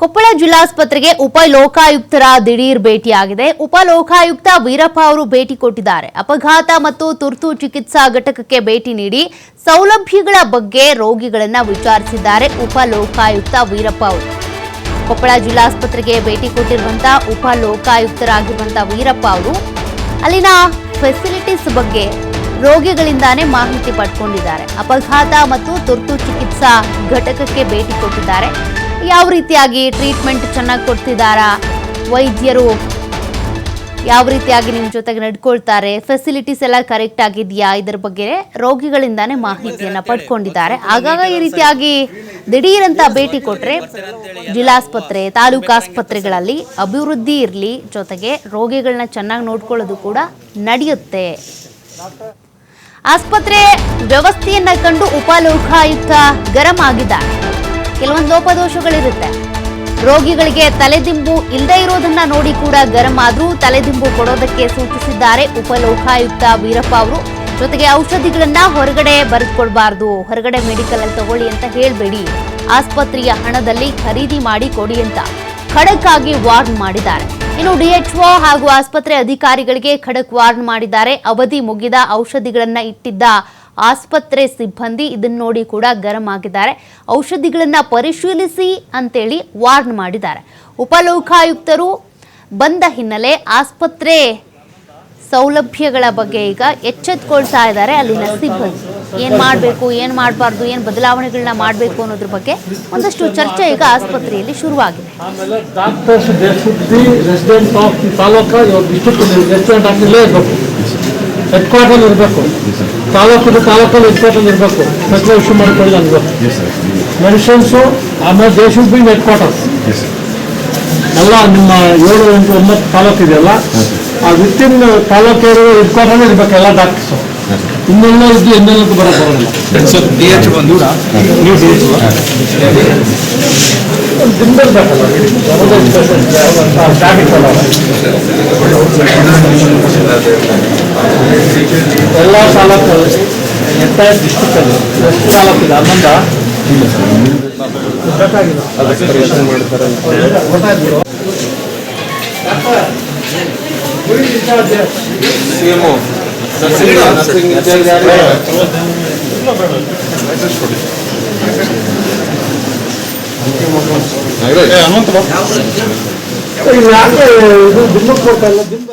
ಕೊಪ್ಪಳ ಜಿಲ್ಲಾಸ್ಪತ್ರೆಗೆ ಉಪ ಲೋಕಾಯುಕ್ತರ ದಿಢೀರ್ ಭೇಟಿಯಾಗಿದೆ. ಉಪ ಲೋಕಾಯುಕ್ತ ವೀರಪ್ಪ ಅವರು ಭೇಟಿ ಕೊಟ್ಟಿದ್ದಾರೆ. ಅಪಘಾತ ಮತ್ತು ತುರ್ತು ಚಿಕಿತ್ಸಾ ಘಟಕಕ್ಕೆ ಭೇಟಿ ನೀಡಿ ಸೌಲಭ್ಯಗಳ ಬಗ್ಗೆ ರೋಗಿಗಳನ್ನ ವಿಚಾರಿಸಿದ್ದಾರೆ ಉಪ ಲೋಕಾಯುಕ್ತ ವೀರಪ್ಪ ಅವರು. ಕೊಪ್ಪಳ ಜಿಲ್ಲಾಸ್ಪತ್ರೆಗೆ ಭೇಟಿ ಕೊಟ್ಟಿರುವಂತಹ ಉಪ ಲೋಕಾಯುಕ್ತರಾಗಿರುವಂತಹ ವೀರಪ್ಪ ಅವರು ಅಲ್ಲಿನ ಫೆಸಿಲಿಟೀಸ್ ಬಗ್ಗೆ ರೋಗಿಗಳಿಂದಾನೇ ಮಾಹಿತಿ ಪಡ್ಕೊಂಡಿದ್ದಾರೆ. ಅಪಘಾತ ಮತ್ತು ತುರ್ತು ಚಿಕಿತ್ಸಾ ಘಟಕಕ್ಕೆ ಭೇಟಿ ಕೊಟ್ಟಿದ್ದಾರೆ. ಯಾವ ರೀತಿಯಾಗಿ ಟ್ರೀಟ್ಮೆಂಟ್ ಚೆನ್ನಾಗಿ ಕೊಡ್ತಿದ್ದಾರಾ ವೈದ್ಯರು ಯಾವ ರೀತಿಯಾಗಿ ನಿಮ್ಮ ಜೊತೆಗೆ ನಡ್ಕೊಳ್ತಾರೆ? ಫೆಸಿಲಿಟೀಸ್ ಎಲ್ಲ ಕರೆಕ್ಟ್ ಆಗಿದೆಯಾ? ಇದರ ಬಗ್ಗೆ ರೋಗಿಗಳಿಂದಾನೇ ಮಾಹಿತಿಯನ್ನ ಪಡ್ಕೊಂಡಿದ್ದಾರೆ. ಆಗಾಗ ಈ ರೀತಿಯಾಗಿ ದಿಢೀರಂತ ಭೇಟಿ ಕೊಟ್ಟರೆ ಜಿಲ್ಲಾಸ್ಪತ್ರೆ ತಾಲೂಕು ಆಸ್ಪತ್ರೆಗಳಲ್ಲಿ ಅಭಿವೃದ್ಧಿ ಇರಲಿ ಜೊತೆಗೆ ರೋಗಿಗಳನ್ನ ಚೆನ್ನಾಗಿ ನೋಡ್ಕೊಳ್ಳೋದು ಕೂಡ ನಡೆಯುತ್ತೆ. ಆಸ್ಪತ್ರೆ ವ್ಯವಸ್ಥೆಯನ್ನ ಕಂಡು ಉಪಲೋಕಾಯುಕ್ತ ಗರಂ ಆಗಿದ್ದಾರೆ. ಕೆಲವೊಂದು ಲೋಪದೋಷಗಳಿರುತ್ತೆ. ರೋಗಿಗಳಿಗೆ ತಲೆದಿಂಬು ಇಲ್ಲದೆ ಇರೋದನ್ನ ನೋಡಿ ಕೂಡ ಗರಂ ಆದ್ರೂ ತಲೆದಿಂಬು ಕೊಡೋದಕ್ಕೆ ಸೂಚಿಸಿದ್ದಾರೆ ಉಪಲೋಕಾಯುಕ್ತ ವೀರಪ್ಪ ಅವರು. ಜೊತೆಗೆ ಔಷಧಿಗಳನ್ನ ಹೊರಗಡೆ ಬರೆದುಕೊಳ್ಬಾರ್ದು. ಹೊರಗಡೆ ಮೆಡಿಕಲ್ ಅಲ್ಲಿ ತಗೊಳ್ಳಿ ಅಂತ ಹೇಳಬೇಡಿ. ಆಸ್ಪತ್ರೆಯ ಹಣದಲ್ಲಿ ಖರೀದಿ ಮಾಡಿ ಕೊಡಿ ಅಂತ ಖಡಕ್ ಆಗಿ ವಾರ್ನ್ ಮಾಡಿದ್ದಾರೆ. ಇನ್ನು ಡಿಎಚ್ಒ ಹಾಗೂ ಆಸ್ಪತ್ರೆ ಅಧಿಕಾರಿಗಳಿಗೆ ಖಡಕ್ ವಾರ್ನ್ ಮಾಡಿದ್ದಾರೆ. ಅವಧಿ ಮುಗಿದ ಔಷಧಿಗಳನ್ನ ಇಟ್ಟಿದ್ದ ಆಸ್ಪತ್ರೆ ಸಿಬ್ಬಂದಿ ಇದನ್ನ ನೋಡಿ ಕೂಡ ಗರಂ ಆಗಿದ್ದಾರೆ. ಔಷಧಿಗಳನ್ನ ಪರಿಶೀಲಿಸಿ ಅಂತೇಳಿ ವಾರ್ನ್ ಮಾಡಿದ್ದಾರೆ. ಉಪಲೋಕಾಯುಕ್ತರು ಬಂದ ಹಿನ್ನೆಲೆ ಆಸ್ಪತ್ರೆ ಸೌಲಭ್ಯಗಳ ಬಗ್ಗೆ ಈಗ ಎಚ್ಚೆತ್ಕೊಳ್ತಾ ಇದ್ದಾರೆ ಅಲ್ಲಿನ ಸಿಬ್ಬಂದಿ. ಏನು ಮಾಡಬೇಕು, ಏನು ಮಾಡಬಾರ್ದು, ಏನು ಬದಲಾವಣೆಗಳನ್ನ ಮಾಡಬೇಕು ಅನ್ನೋದ್ರ ಬಗ್ಗೆ ಒಂದಷ್ಟು ಚರ್ಚೆ ಈಗ ಆಸ್ಪತ್ರೆಯಲ್ಲಿ ಶುರುವಾಗಿದೆ. ಹೆಡ್ ಕ್ವಾರ್ಟರ್ ಇರಬೇಕು. ತಾಲೂಕು ತಾಲೂಕಲ್ಲಿ ಹೆಡ್ಕ್ವಾರ್ಟರ್ ಇರಬೇಕು? ಸಚಿವ ಇಶ್ಯೂ ಮಾಡಿಕೊಳ್ಳಿ ನನಗೆ ಮೆಡಿಸಿನ್ಸು ಆಮೇಲೆ ದೇಶದ ಬಿಂಗ್ ಬಿ ಹೆಡ್ ಕ್ವಾರ್ಟರ್ಸ್ ಎಲ್ಲ ನಿಮ್ಮ ಏಳು ಎಂಟು ಒಂಬತ್ತು ತಾಲೂಕು ಇದೆಯಲ್ಲ ಆ ವಿತಿನ್ ತಾಲೂಕು ಹೆಡ್ ಕ್ವಾರ್ಟರ್ ಇರಬೇಕು ಎಲ್ಲ ಡಾಕ್ಟರ್ಸು ಇನ್ನೆಲ್ಲ ಇದ್ದು ಇನ್ನೆಲ್ಲಕ್ಕೂ ಬರೋಕ್ಕೆ ಬರೋದಿಲ್ಲ. ಎಲ್ಲ ತಾಲೂಕಲ್ಲಿ ಎಂಟೈರ್ ಡಿಸ್ಟ್ರಿಕ್ಟಲ್ಲಿ ಎಷ್ಟು ತಾಲೂಕಿದೆ ಹನ್ನೊಂದ? ಸಿಎಂಒ ನರ್ಸಿಂಗ್ ಇನ್ಚಾರ್ಜ್ ಕೊಟ್ಟಲ್ಲ ದಿನ